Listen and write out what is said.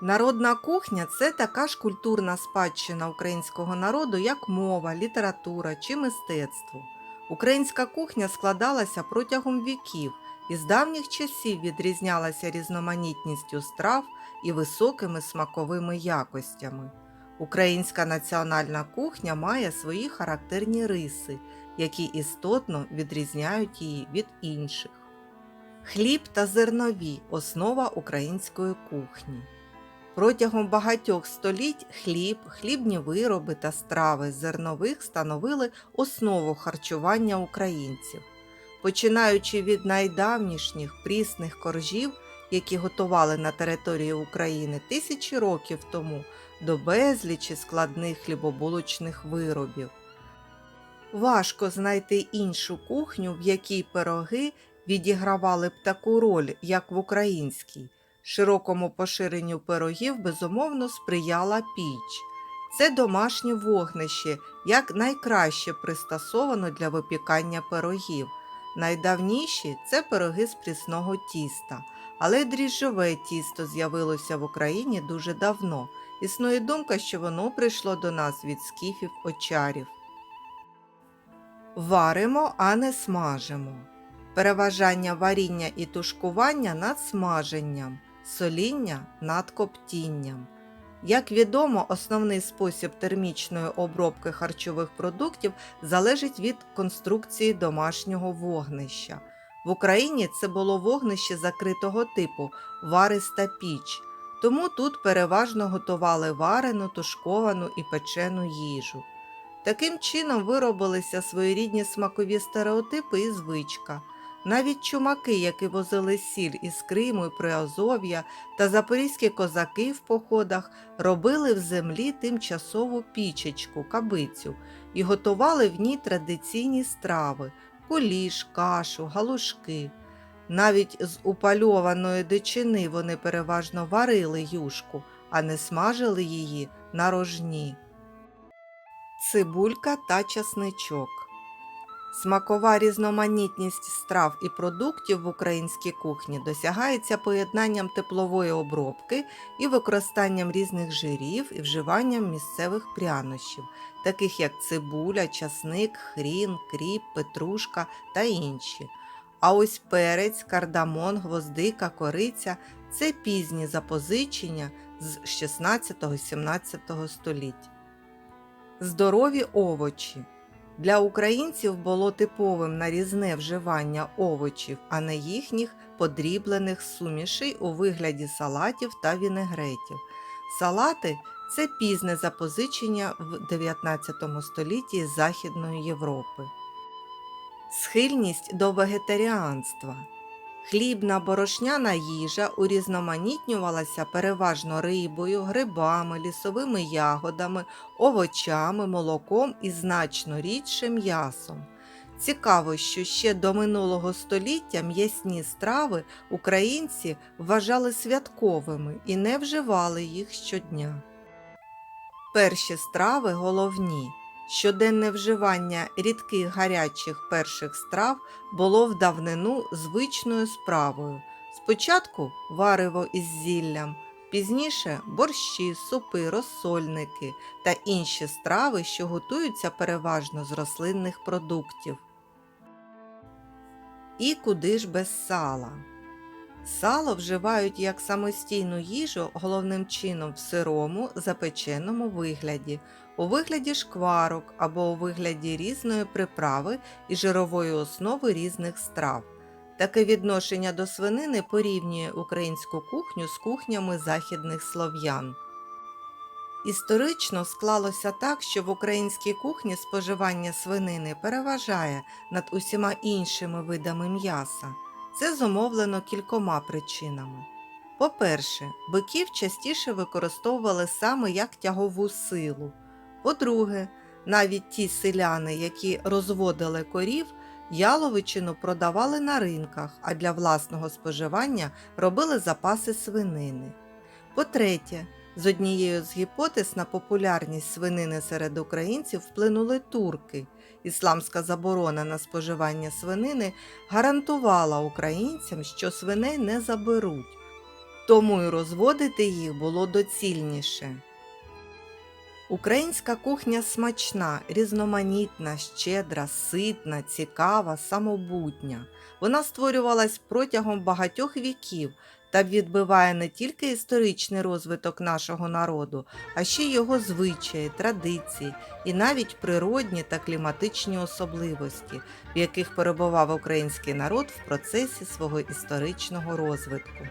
Народна кухня це така ж культурна спадщина українського народу, як мова, література чи мистецтво. Українська кухня складалася протягом віків і з давніх часів відрізнялася різноманітністю страв і високими смаковими якостями. Українська національна кухня має свої характерні риси, які істотно відрізняють її від інших. Хліб та зернові основа української кухні. Протягом багатьох століть хліб, хлібні вироби та страви з зернових становили основу харчування українців. Починаючи від найдавнішніх прісних коржів, які готували на території України тисячі років тому, до безлічі складних хлібобулочних виробів. Важко знайти іншу кухню, в якій пироги відігравали б таку роль, як в українській. Широкому поширенню пирогів безумовно сприяла піч. Це домашнє вогнище, як найкраще пристосовано для випікання пирогів. Найдавніші це пироги з прісного тіста, але дріжджове тісто з'явилося в Україні дуже давно. Існує думка, що воно прийшло до нас від скіфів очарів. Варимо, а не смажимо. Переважання варіння і тушкування над смаженням, соління над коптінням. Як відомо, основний спосіб термічної обробки харчових продуктів залежить від конструкції домашнього вогнища. В Україні це було вогнище закритого типу вариста піч, тому тут переважно готували варену, тушковану і печену їжу. Таким чином виробилися своєрідні смакові стереотипи і звичка. Навіть чумаки, які возили сіль із Криму і Приазов'я, та запорізькі козаки в походах робили в землі тимчасову пічечку, кабицю і готували в ній традиційні страви куліш, кашу, галушки. Навіть з упальованої дичини вони переважно варили юшку, а не смажили її на рожні. Цибулька та часничок. Смакова різноманітність страв і продуктів в українській кухні досягається поєднанням теплової обробки і використанням різних жирів і вживанням місцевих прянощів, таких як цибуля, часник, хрін, кріп, петрушка та інші. А ось перець, кардамон, гвоздика, кориця це пізні запозичення з 16-17 століть. Здорові овочі. Для українців було типовим нарізне вживання овочів, а не їхніх подріблених сумішей у вигляді салатів та вінегретів. Салати це пізне запозичення в 19 столітті Західної Європи. Схильність до вегетаріанства. Хлібна борошняна їжа урізноманітнювалася переважно рибою, грибами, лісовими ягодами, овочами, молоком і значно рідше м'ясом. Цікаво, що ще до минулого століття м'ясні страви українці вважали святковими і не вживали їх щодня. Перші страви головні. Щоденне вживання рідких гарячих перших страв було в давнину звичною справою. Спочатку варево із зіллям, пізніше борщі, супи, розсольники та інші страви, що готуються переважно з рослинних продуктів. І куди ж без сала? Сало вживають як самостійну їжу головним чином в сирому, запеченому вигляді, у вигляді шкварок або у вигляді різної приправи і жирової основи різних страв. Таке відношення до свинини порівнює українську кухню з кухнями західних слов'ян. Історично склалося так, що в українській кухні споживання свинини переважає над усіма іншими видами м'яса. Це зумовлено кількома причинами. По-перше, биків частіше використовували саме як тягову силу. По-друге, навіть ті селяни, які розводили корів, яловичину продавали на ринках, а для власного споживання робили запаси свинини. По-третє, з однією з гіпотез на популярність свинини серед українців вплинули турки. Ісламська заборона на споживання свинини гарантувала українцям, що свиней не заберуть. тому й розводити їх було доцільніше. Українська кухня смачна, різноманітна, щедра, ситна, цікава, самобутня. Вона створювалась протягом багатьох віків та відбиває не тільки історичний розвиток нашого народу, а ще й його звичаї, традиції і навіть природні та кліматичні особливості, в яких перебував український народ в процесі свого історичного розвитку.